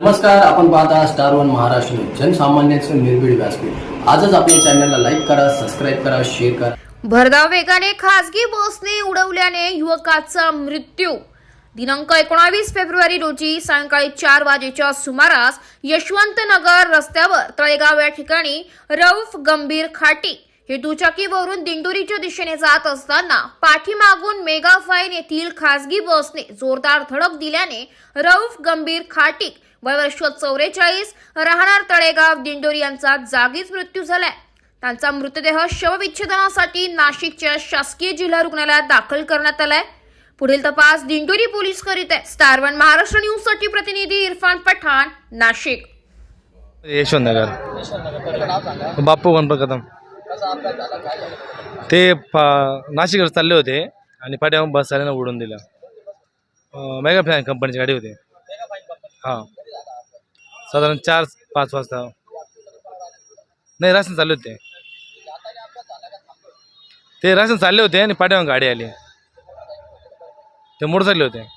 नमस्कार आपण पाहता स्टार वन महाराष्ट्र जनसामान्यांचं निर्भीड व्यासपीठ. आजच आपल्या चॅनलला लाईक करा सबस्क्राईब करा शेअर करा. भरधाव वेगाने खासगी बसने उडवल्याने युवकाचा मृत्यू. दिनांक एकोणावीस फेब्रुवारी रोजी सायंकाळी चार वाजेच्या सुमारास यशवंतनगर रस्त्यावर तळेगाव या ठिकाणी रौफ गंभीर खाटी हे दुचाकीवरून दिंडोरीच्या दिशेने जात असताना पाठीमागून मेगाफाईन येथील खासगी बसने जोरदार धडक दिल्याने रऊफ गंभीर खाटीक वयवर्ष चौवेचाळीस राहणार तळेगाव दिंडोरी यांचा जागीच मृत्यू झालाय. त्यांचा मृतदेह शवविच्छेदनासाठी नाशिकच्या शासकीय जिल्हा रुग्णालयात दाखल करण्यात आलाय. पुढील तपास दिंडोरी पोलीस करीत आहे स्टार वन महाराष्ट्र न्यूजसाठी प्रतिनिधी इरफान पठाण नाशिक. यशवंतनगर. बापू गणपत कदम ते पा- नाशिककडे चालले होते आणि पाठीमागून बस आल्यानं उडून दिलं. मेगा फॅन कंपनीची गाडी होती. हां. साधारण चार पाच वाजता. नाही राशन चालले होते. ते राशन चालले होते आणि पाठीमागून गाडी आली. ते मोटरसायकल होते.